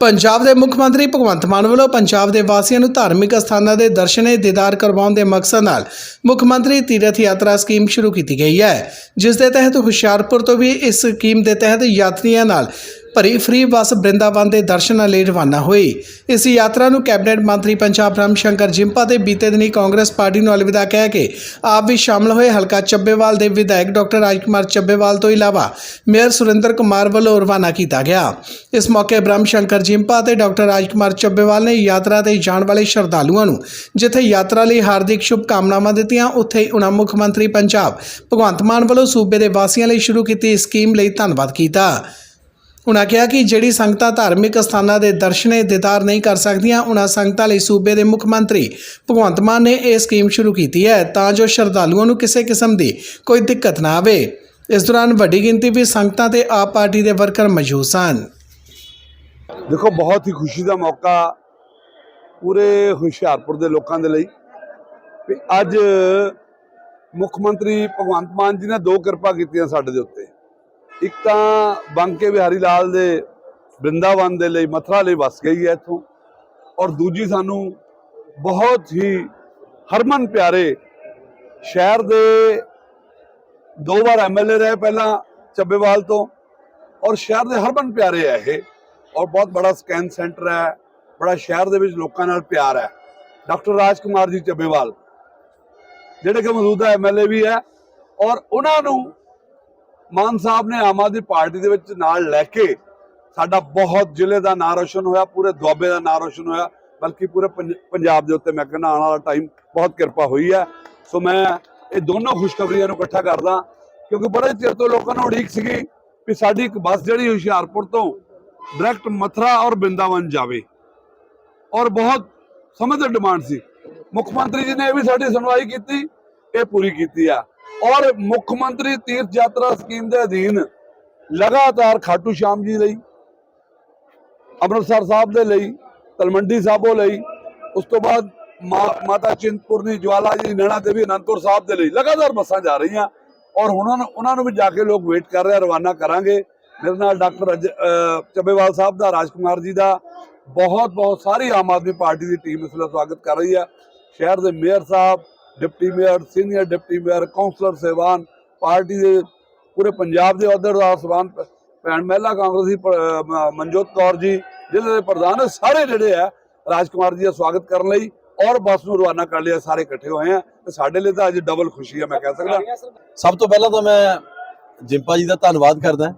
ਪੰਜਾਬ ਦੇ ਮੁੱਖ ਮੰਤਰੀ ਭਗਵੰਤ ਮਾਨ ਵੱਲੋਂ ਪੰਜਾਬ ਦੇ ਵਾਸੀਆਂ ਨੂੰ ਧਾਰਮਿਕ ਸਥਾਨਾਂ ਦੇ ਦਰਸ਼ਨੇ ਦੀਦਾਰ ਕਰਵਾਉਣ ਦੇ ਮਕਸਦ ਨਾਲ ਮੁੱਖ ਮੰਤਰੀ ਤੀਰਥ ਯਾਤਰਾ ਸਕੀਮ ਸ਼ੁਰੂ ਕੀਤੀ ਗਈ ਹੈ। ਜਿਸ ਦੇ ਤਹਿਤ ਹੁਸ਼ਿਆਰਪੁਰ ਤੋਂ ਵੀ ਇਸ ਸਕੀਮ ਦੇ ਤਹਿਤ ਯਾਤਰੀਆਂ ਨਾਲ ਭਰੀ ਫ੍ਰੀ ਬੱਸ ਬ੍ਰਿੰਦਾਵਨ ਦੇ ਦਰਸ਼ਨਾਂ ਲਈ ਰਵਾਨਾ ਹੋਈ। ਇਸ ਯਾਤਰਾ ਨੂੰ ਕੈਬਨਿਟ ਮੰਤਰੀ ਪੰਜਾਬ ਰਾਮ ਸ਼ੰਕਰ ਜਿੰਪਾ ਦੇ ਬੀਤੇ ਦਿਨੀ ਕਾਂਗਰਸ ਪਾਰਟੀ ਨੂੰ ਅਲਵਿਦਾ ਕਹਿ ਕੇ ਆਪ ਵੀ ਸ਼ਾਮਲ ਹੋਏ। ਹਲਕਾ ਚੱਬੇਵਾਲ ਦੇ ਵਿਧਾਇਕ ਡਾਕਟਰ ਰਾਜਕੁਮਾਰ ਚੱਬੇਵਾਲ ਤੋਂ ਇਲਾਵਾ ਮੇਅਰ ਸੁਰਿੰਦਰ ਕੁਮਾਰ ਵੱਲੋਂ ਰਵਾਨਾ ਕੀਤਾ ਗਿਆ। ਇਸ ਮੌਕੇ ਬ੍ਰਹਮ ਸ਼ੰਕਰ ਜਿੰਪਾ ਤੇ ਡਾਕਟਰ ਰਾਜਕੁਮਾਰ ਚੱਬੇਵਾਲ ਨੇ ਯਾਤਰਾ ਤੇ ਜਾਣ ਵਾਲੇ ਸ਼ਰਧਾਲੂਆਂ ਨੂੰ ਜਿੱਥੇ ਯਾਤਰਾ ਲਈ ਹਾਰਦਿਕ ਸ਼ੁਭ ਕਾਮਨਾਵਾਂ ਦਿੱਤੀਆਂ, ਉੱਥੇ ਹੀ ਉਨ੍ਹਾਂ ਮੁੱਖ ਮੰਤਰੀ ਪੰਜਾਬ ਭਗਵੰਤ ਮਾਨ ਵੱਲੋਂ ਸੂਬੇ ਦੇ ਵਾਸੀਆਂ ਲਈ ਸ਼ੁਰੂ ਕੀਤੀ ਇਸ ਸਕੀਮ ਲਈ ਧੰਨਵਾਦ ਕੀਤਾ। ਉਨ੍ਹਾਂ ਕਿਹਾ ਕਿ ਜਿਹੜੀ ਸੰਗਤਾਂ ਧਾਰਮਿਕ ਸਥਾਨਾਂ ਦੇ ਦਰਸ਼ਨੇ ਦੀਦਾਰ ਨਹੀਂ ਕਰ ਸਕਦੀਆਂ, ਉਨ੍ਹਾਂ ਸੰਗਤਾਂ ਲਈ ਸੂਬੇ ਦੇ ਮੁੱਖ ਮੰਤਰੀ ਭਗਵੰਤ ਮਾਨ ਨੇ ਇਹ ਸਕੀਮ ਸ਼ੁਰੂ ਕੀਤੀ ਹੈ ਤਾਂ ਜੋ ਸ਼ਰਧਾਲੂਆਂ ਨੂੰ ਕਿਸੇ ਕਿਸਮ ਦੀ ਕੋਈ ਦਿੱਕਤ ਨਾ ਆਵੇ। ਇਸ ਦੌਰਾਨ ਵੱਡੀ ਗਿਣਤੀ ਵਿੱਚ ਸੰਗਤਾਂ ਤੇ ਆਪ ਪਾਰਟੀ ਦੇ ਵਰਕਰ ਮੌਜੂਦ ਸਨ। ਦੇਖੋ, ਬਹੁਤ ਹੀ ਖੁਸ਼ੀ ਦਾ ਮੌਕਾ ਪੂਰੇ ਹੁਸ਼ਿਆਰਪੁਰ ਦੇ ਲੋਕਾਂ ਦੇ ਲਈ। ਵੀ ਅੱਜ ਮੁੱਖ ਮੰਤਰੀ ਭਗਵੰਤ ਮਾਨ ਜੀ ਨੇ ਦੋ ਕਿਰਪਾ ਕੀਤੀਆਂ ਸਾਡੇ ਦੇ ਉੱਤੇ। ਇੱਕ ਤਾਂ ਬੰਕੇ ਬਿਹਾਰੀ ਲਾਲ ਦੇ ਬ੍ਰਿੰਦਾਵਨ ਦੇ ਲਈ ਮਥੁਰਾ ਲਈ ਵਸ ਗਈ ਹੈ ਇੱਥੋਂ। ਔਰ ਦੂਜੀ ਸਾਨੂੰ ਬਹੁਤ ਹੀ ਹਰਮਨ ਪਿਆਰੇ ਸ਼ਹਿਰ ਦੇ ਦੋ ਵਾਰ ਐਮਐਲਏ ਰਹੇ ਪਹਿਲਾਂ ਚੱਬੇਵਾਲ ਤੋਂ। ਔਰ ਸ਼ਹਿਰ ਦੇ ਹਰਮਨ ਪਿਆਰੇ ਹੈ ਇਹ। ਔਰ ਬਹੁਤ ਬੜਾ ਸਕੈਨ ਸੈਂਟਰ ਹੈ, ਬੜਾ ਸ਼ਹਿਰ ਦੇ ਵਿੱਚ ਲੋਕਾਂ ਨਾਲ ਪਿਆਰ ਹੈ। ਡਾਕਟਰ ਰਾਜ ਕੁਮਾਰ ਜੀ ਚੱਬੇਵਾਲ, ਜਿਹੜੇ ਕਿ ਮੌਜੂਦਾ ਐਮਐਲਏ ਵੀ ਹੈ। ਔਰ ਉਹਨਾਂ ਨੂੰ ਮਾਨ ਸਾਹਿਬ ਨੇ ਆਮ ਆਦਮੀ ਪਾਰਟੀ ਦੇ ਵਿੱਚ ਨਾਲ ਲੈ ਕੇ ਸਾਡਾ ਬਹੁਤ ਜ਼ਿਲ੍ਹੇ ਦਾ ਨਾਂ ਰੋਸ਼ਨ ਹੋਇਆ, ਪੂਰੇ ਦੁਆਬੇ ਦਾ ਨਾਂ ਰੋਸ਼ਨ ਹੋਇਆ, ਬਲਕਿ ਪੂਰੇ ਪੰਜ- ਪੰਜਾਬ ਦੇ ਉੱਤੇ ਮੈਂ ਕਹਿੰਦਾ ਆਉਣ ਵਾਲਾ ਟਾਈਮ ਬਹੁਤ ਕਿਰਪਾ ਹੋਈ ਹੈ। ਸੋ ਮੈਂ ਇਹ ਦੋਨੋਂ ਖੁਸ਼ਖਬਰੀਆਂ ਨੂੰ ਇਕੱਠਾ ਕਰਦਾ, ਕਿਉਂਕਿ ਬੜੇ ਚਿਰ ਤੋਂ ਲੋਕਾਂ ਨੂੰ ਉਡੀਕ ਸੀਗੀ ਵੀ ਸਾਡੀ ਇੱਕ ਬੱਸ ਜਿਹੜੀ ਹੁਸ਼ਿਆਰਪੁਰ ਤੋਂ ਡਾਇਰੈਕਟ ਮਥੁਰਾ ਔਰ ਬ੍ਰਿੰਦਾਵਨ ਜਾਵੇ। ਔਰ ਬਹੁਤ ਸਮੇਂ ਤੋਂ ਡਿਮਾਂਡ ਸੀ। ਮੁੱਖ ਮੰਤਰੀ ਜੀ ਨੇ ਇਹ ਵੀ ਸਾਡੀ ਸੁਣਵਾਈ ਕੀਤੀ, ਇਹ ਪੂਰੀ ਕੀਤੀ ਆ। ਔਰ ਮੁੱਖ ਮੰਤਰੀ ਤੀਰਥ ਯਾਤਰਾ ਸਕੀਮ ਦੇ ਅਧੀਨ ਲਗਾਤਾਰ ਖਾਟੂ ਸ਼ਾਮ ਜੀ ਲਈ, ਅੰਮ੍ਰਿਤਸਰ ਸਾਹਿਬ ਦੇ ਲਈ ਤਲਮੰਡੀ ਸਾਬੋ ਲਈ, ਉਸ ਤੋਂ ਬਾਅਦ ਮਾ- ਮਾਤਾ ਚਿੰਤਪੁਰਨੀ, ਜਵਾਲਾ ਜੀ, ਨੈਣਾ ਦੇਵੀ, ਅਨੰਦਪੁਰ ਸਾਹਿਬ ਦੇ ਲਈ ਲਗਾਤਾਰ ਬੱਸਾਂ ਜਾ ਰਹੀਆਂ। ਔਰ ਉਹਨਾਂ ਨੂੰ ਉਹਨਾਂ ਨੂੰ ਵੀ ਜਾ ਕੇ ਲੋਕ ਵੇਟ ਕਰ ਰਹੇ ਰਵਾਨਾ ਕਰਾਂਗੇ। ਮੇਰੇ ਨਾਲ ਡਾਕਟਰ ਅਜ- ਚੱਬੇਵਾਲ ਸਾਹਿਬ ਦਾ, ਰਾਜਕੁਮਾਰ ਜੀ ਦਾ, ਬਹੁਤ ਬਹੁਤ ਸਾਰੀ ਆਮ ਆਦਮੀ ਪਾਰਟੀ ਦੀ ਟੀਮ ਇਸ ਵੇਲੇ ਸਵਾਗਤ ਕਰ ਰਹੀ ਹੈ ਸ਼ਹਿਰ ਦੇ ਮੇਅਰ ਸਾਹਿਬ deputy mayor, senior deputy mayor councillor ਸਹਿਬਾਨ, ਪਾਰਟੀ ਦੇ ਪੂਰੇ ਪੰਜਾਬ ਦੇ ਅਹੁਦੇਦਾਰ ਸਹਿਬਾਨ ਭੈਣ ਮਹਿਲਾ ਕਾਂਗਰਸੀ ਮਨਜੋਤ ਕੌਰ ਜੀ, ਜ਼ਿਲ੍ਹੇ ਦੇ ਪ੍ਰਧਾਨ ਸਾਰੇ ਜਿਹੜੇ ਆ, ਰਾਜਕੁਮਾਰ ਜੀ ਦਾ ਸਵਾਗਤ ਕਰਨ ਲਈ ਔਰ ਬੱਸ ਨੂੰ ਰਵਾਨਾ ਕਰ ਲਿਆ ਸਾਰੇ ਇਕੱਠੇ ਹੋਏ ਆ ਤੇ ਸਾਡੇ ਲਈ ਤਾਂ ਅੱਜ ਡਬਲ ਖੁਸ਼ੀ ਆ, ਮੈਂ ਕਹਿ ਸਕਦਾ। ਸਭ ਤੋਂ ਪਹਿਲਾਂ ਤਾਂ ਮੈਂ ਜਿੰਪਾ ਜੀ ਦਾ ਧੰਨਵਾਦ ਕਰਦਾ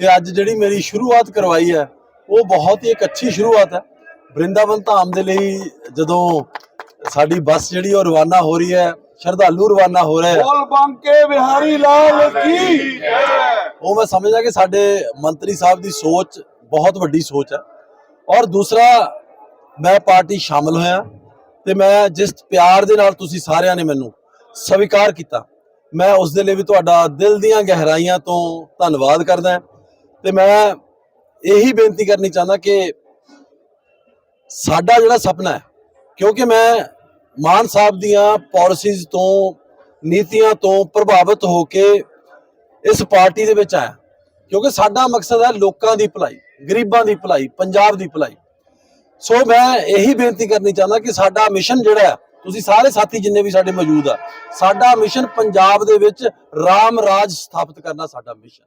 ਕਿ ਅੱਜ ਜਿਹੜੀ ਮੇਰੀ ਸ਼ੁਰੂਆਤ ਕਰਵਾਈ ਹੈ, ਉਹ ਬਹੁਤ ਹੀ ਇੱਕ ਅੱਛੀ ਸ਼ੁਰੂਆਤ ਹੈ। ਬ੍ਰਿੰਦਾਵਨ ਧਾਮ ਦੇ ਲਈ ਜਦੋਂ ਸਾਡੀ ਬੱਸ ਜਿਹੜੀ ਉਹ ਰਵਾਨਾ ਹੋ ਰਹੀ ਹੈ ਸ਼ਰਧਾਲੂ ਰਵਾਨਾ ਹੋ ਰਹੇ ਬੋਲ ਬੰਕੇ ਬਿਹਾਰੀ ਲਾਲ ਕੀ? ਉਹ ਮੈਂ ਸਮਝਦਾ ਕਿ ਸਾਡੇ ਮੰਤਰੀ ਸਾਹਿਬ ਦੀ ਸੋਚ ਬਹੁਤ ਵੱਡੀ ਸੋਚ ਹੈ। ਔਰ ਦੂਸਰਾ ਮੈਂ ਪਾਰਟੀ ਸ਼ਾਮਲ ਹੋਇਆ ਤੇ ਮੈਂ ਜਿਸ ਪਿਆਰ ਦੇ ਨਾਲ ਤੁਸੀਂ ਸਾਰਿਆਂ ਨੇ ਮੈਨੂੰ ਸਵੀਕਾਰ ਕੀਤਾ ਮੈਂ ਉਸ ਦੇ ਲਈ ਵੀ ਤੁਹਾਡਾ ਦਿਲ ਦੀਆਂ ਗਹਿਰਾਈਆਂ ਤੋਂ ਧੰਨਵਾਦ ਕਰਦਾ ਤੇ ਮੈਂ ਇਹੀ ਬੇਨਤੀ ਕਰਨੀ ਚਾਹੁੰਦਾ ਕਿ ਸਾਡਾ ਜਿਹੜਾ ਸੁਪਨਾ ਹੈ ਕਿਉਂਕਿ ਮੈਂ ਮਾਨ ਸਾਹਿਬ ਦੀਆਂ ਪਾਲਿਸੀਜ਼ ਤੋਂ, ਨੀਤੀਆਂ ਤੋਂ ਪ੍ਰਭਾਵਿਤ ਹੋ ਕੇ ਇਸ ਪਾਰਟੀ ਦੇ ਵਿੱਚ ਆਇਆ। ਕਿਉਂਕਿ ਸਾਡਾ ਮਕਸਦ ਹੈ ਲੋਕਾਂ ਦੀ ਭਲਾਈ, ਗਰੀਬਾਂ ਦੀ ਭਲਾਈ, ਪੰਜਾਬ ਦੀ ਭਲਾਈ। ਸੋ ਮੈਂ ਇਹੀ ਬੇਨਤੀ ਕਰਨੀ ਚਾਹੁੰਦਾ ਕਿ ਸਾਡਾ ਮਿਸ਼ਨ ਜਿਹੜਾ ਤੁਸੀਂ ਸਾਰੇ ਸਾਥੀ ਜਿੰਨੇ ਵੀ ਸਾਡੇ ਮੌਜੂਦ ਆ, ਸਾਡਾ ਮਿਸ਼ਨ ਪੰਜਾਬ ਦੇ ਵਿੱਚ ਰਾਮ ਰਾਜ ਸਥਾਪਿਤ ਕਰਨਾ ਸਾਡਾ ਮਿਸ਼ਨ